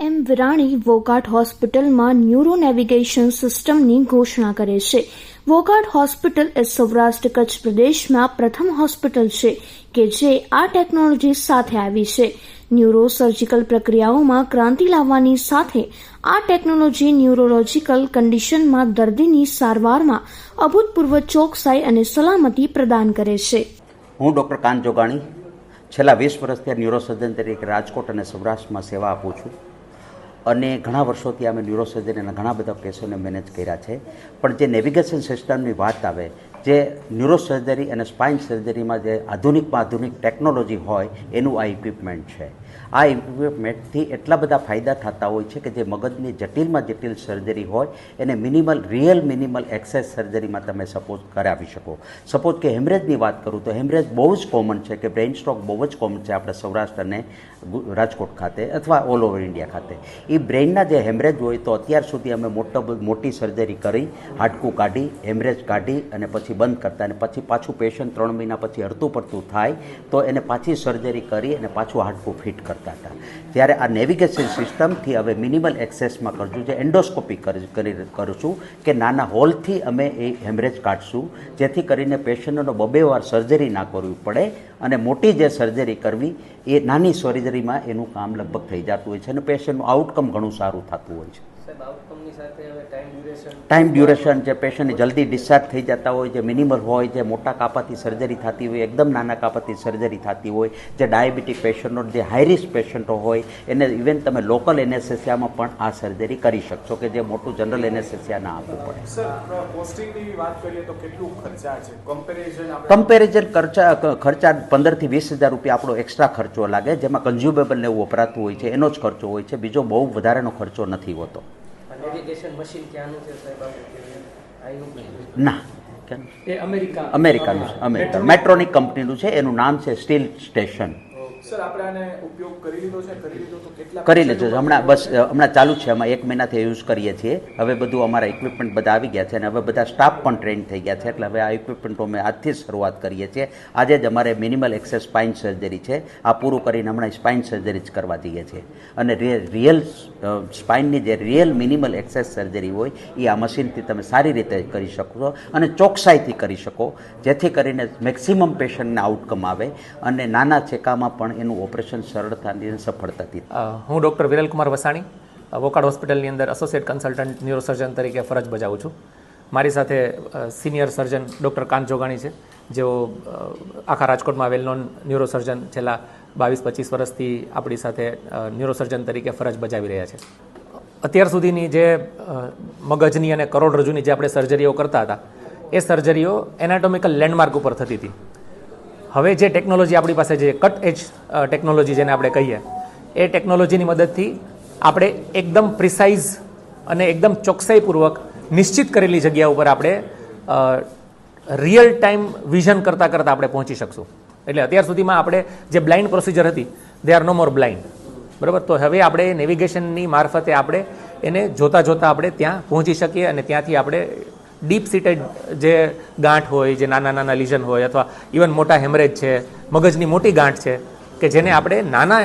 એમ વિરાણી વોકાટ હોસ્પિટલમાં neuro navigation સિસ્ટમની ઘોષણા કરે છે. વોકાટ હોસ્પિટલ એ સૌરાષ્ટ્ર કચ્છ પ્રદેશમાં પ્રથમ હોસ્પિટલ છે કે જે આ ટેકનોલોજી સાથે આવી છે. ન્યુરો સર્જિકલ પ્રક્રિયાઓમાં ક્રાંતિ લાવવાની સાથે આ ટેકનોલોજી ન્યુરોલોજીકલ કન્ડિશનમાં દર્દીની સારવારમાં અભૂતપૂર્વ ચોકસાઈ અને સલામતી પ્રદાન કરે છે. હું ડૉક્ટર કાન જોગાણી છેલ્લા વીસ વર્ષથી ન્યુરોસર્જન તરીકે રાજકોટ અને સૌરાષ્ટ્રમાં સેવા આપું છું. અને ઘણા વર્ષોથી અમે ન્યુરોસર્જનના ઘણા બધા કેસોને મેનેજ કર્યા છે. પણ જે નેવિગેશન સિસ્ટમની વાત આવે જે ન્યુરોસર્જરી અને સ્પાઇન સર્જરીમાં જે આધુનિકમાં આધુનિક ટેકનોલોજી હોય, એનું આ ઇક્વિપમેન્ટ છે. આ ઇક્વિપમેન્ટથી એટલા બધા ફાયદા થતા હોય છે કે જે મગજની જટિલમાં જટિલ સર્જરી હોય, એને મિનિમલ રિયલ મિનિમલ એક્સેસ સર્જરીમાં તમે સપોઝ કરાવી શકો. સપોઝ કે હેમરેજની વાત કરું તો હેમરેજ બહુ જ કોમન છે કે બ્રેઇન સ્ટ્રોક બહુ જ કોમન છે આપણે સૌરાષ્ટ્ર અને રાજકોટ ખાતે અથવા ઓલ ઓવર ઇન્ડિયા ખાતે. એ બ્રેઇનના જે હેમરેજ હોય તો અત્યાર સુધી અમે મોટા મોટી સર્જરી કરી, હાડકું કાઢી હેમરેજ કાઢી અને પછી બંધ કરતા અને પછી પાછું પેશન્ટ ત્રણ મહિના પછી હરતું પડતું થાય, તો એને પાછી સર્જરી કરી અને પાછું હાડકું ફિટ કરતા હતા. ત્યારે આ નેવિગેશન સિસ્ટમથી હવે મિનિમલ એક્સેસમાં કરશું જે એન્ડોસ્કોપી કરી, કરી- કરશું કે નાના હોલથી અમે એ હેમરેજ કાઢશું, જેથી કરીને પેશન્ટનો બબે વાર સર્જરી ના કરવી પડે અને મોટી જે સર્જરી કરવી, એ નાની સર્જરીમાં એનું કામ લગભગ થઈ જતું હોય છે અને પેશન્ટનું આઉટકમ ઘણું સારું થતું હોય છે. ટાઈમ ડ્યુરેશન જે પેશન્ટ જલ્દી ડિસ્ચાર્જ થઈ જતા હોય જે મિનિમલ હોય જે મોટા કાપાથી સર્જરી થતી હોય એકદમ નાના કાપાથી સર્જરી થતી હોય જે ડાયાબિટીક પેશન્ટો જે હાઈ રિસ્ક પેશન્ટો હોય એને ઇવન તમે લોકલ એનેસ્થેસિયામાં પણ આ સર્જરી કરી શકશો કે જે મોટું જનરલ એનેસ્થેસિયા ના આપવું પડે. સર કોસ્ટિંગની વાત કરીએ તો કેટલું ખર્ચા કમ્પેરિઝન ખર્ચા ખર્ચા પંદરથી વીસ હજાર રૂપિયા આપણો એક્સ્ટ્રા ખર્ચો લાગે જેમાં કન્ઝ્યુમેબલ ને એવું વપરાતું હોય છે એનો જ ખર્ચો હોય છે બીજો બહુ વધારેનો ખર્ચો નથી હોતો. નેવિગેશન મશીન ક્યાંનું છે સાહેબ ના. અમેરિકાનું અમેરિકા. મેટ્રોનિક કંપનીનું છે એનું નામ છે સ્ટીલ સ્ટેશન સર આપણે આને ઉપયોગ કરી લીધો છે? કરી લીધો તો કેટલા કરી લેજો હમણાં બસ હમણાં ચાલુ છે. અમે એક મહિનાથી યુઝ કરીએ છીએ. હવે બધું અમારા ઇક્વિપમેન્ટ બધા આવી ગયા છે અને હવે બધા સ્ટાફ પણ ટ્રેન થઈ ગયા છે. એટલે હવે આ ઇક્વિપમેન્ટો અમે આજથી શરૂઆત કરીએ છીએ. આજે જ અમારે મિનિમલ એક્સેસ સ્પાઇન સર્જરી છે. આ પૂરું કરીને હમણાં સ્પાઇન સર્જરી જ કરવા જઈએ છીએ. અને રિયલ સ્પાઇનની જે રિયલ મિનિમલ એક્સેસ સર્જરી હોય એ આ મશીનથી તમે સારી રીતે કરી શકો છો અને ચોકસાઈથી કરી શકો. જેથી કરીને મેક્સિમમ પેશન્ટને આઉટકમ આવે. અને નાના છેકામાં પણ એનું ઓપરેશન સરળતાથી અને સફળતાથી હું ડૉક્ટર વિરલકુમાર વસાણી વોકાડ હોસ્પિટલની અંદર એસોસિએટ કન્સલ્ટન્ટ ન્યુરોસર્જન તરીકે ફરજ બજાવું છું. મારી સાથે સિનિયર સર્જન ડૉક્ટર કાંત જોગાણી છે, જેઓ આખા રાજકોટમાં વેલ નોન ન્યુરોસર્જન છેલ્લા બાવીસ પચીસ વર્ષથી આપણી સાથે ન્યુરોસર્જન તરીકે ફરજ બજાવી રહ્યા છે. અત્યાર સુધીની જે મગજની અને કરોડરજ્જુની જે આપણે સર્જરીઓ કરતા હતા, એ સર્જરીઓ એનાટોમિકલ લેન્ડમાર્ક ઉપર થતી હતી. હવે જે ટેકનોલોજી આપણી પાસે જે કટ એજ ટેકનોલોજી જેને આપણે કહીએ, એ ટેકનોલોજીની મદદથી આપણે એકદમ પ્રિસાઇઝ અને એકદમ ચોકસાઈપૂર્વક નિશ્ચિત કરેલી જગ્યા ઉપર આપણે રિયલ ટાઈમ વિઝન કરતાં કરતાં આપણે પહોંચી શકશું. એટલે અત્યાર સુધીમાં આપણે જે બ્લાઇન્ડ પ્રોસિજર હતી they are no more blind બરાબર? તો હવે આપણે નેવિગેશનની મારફતે આપણે એને જોતાં જોતાં આપણે ત્યાં પહોંચી શકીએ અને ત્યાંથી આપણે ડીપ સીટેડ જે ગાંઠ હોય, જે નાના નાના લિઝન હોય અથવા ઇવન મોટા હેમરેજ છે, મગજની મોટી ગાંઠ છે, કે જેને આપણે નાના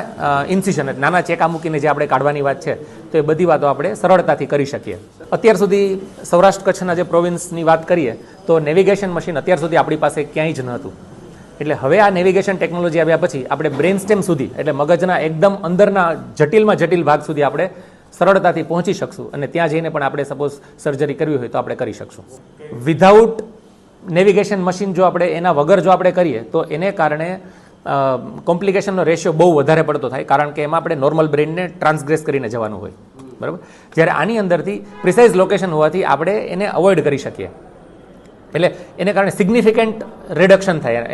ઇન્સિશન નાના ચેકા મૂકીને જે આપણે કાઢવાની વાત છે, તો એ બધી વાતો આપણે સરળતાથી કરી શકીએ. અત્યાર સુધી સૌરાષ્ટ્ર કચ્છના જે પ્રોવિન્સની વાત કરીએ, તો નેવિગેશન મશીન અત્યાર સુધી આપણી પાસે ક્યાંય જ નહોતું એટલે હવે આ નેવિગેશન ટેકનોલોજી આવ્યા પછી આપણે બ્રેન સ્ટેમ સુધી, એટલે મગજના એકદમ અંદરના જટિલમાં જટિલ ભાગ સુધી આપણે સરળતાથી પહોંચી શકશું અને ત્યાં જઈને પણ આપણે સપોઝ સર્જરી કરવી હોય તો આપણે કરી શકશું. વિધાઉટ નેવિગેશન મશીન જો આપણે એના વગર જો આપણે કરીએ, તો એને કારણે કોમ્પ્લિકેશનનો રેશિયો બહુ વધારે પડતો થાય, કારણ કે એમાં આપણે નોર્મલ બ્રેનને ટ્રાન્સગ્રેસ કરીને જવાનું હોય. બરાબર? જ્યારે આની અંદરથી પ્રિસાઇઝ લોકેશન હોવાથી આપણે એને અવોઇડ કરી શકીએ. એટલે એને કારણે સિગ્નિફિકન્ટ રિડક્શન થાય.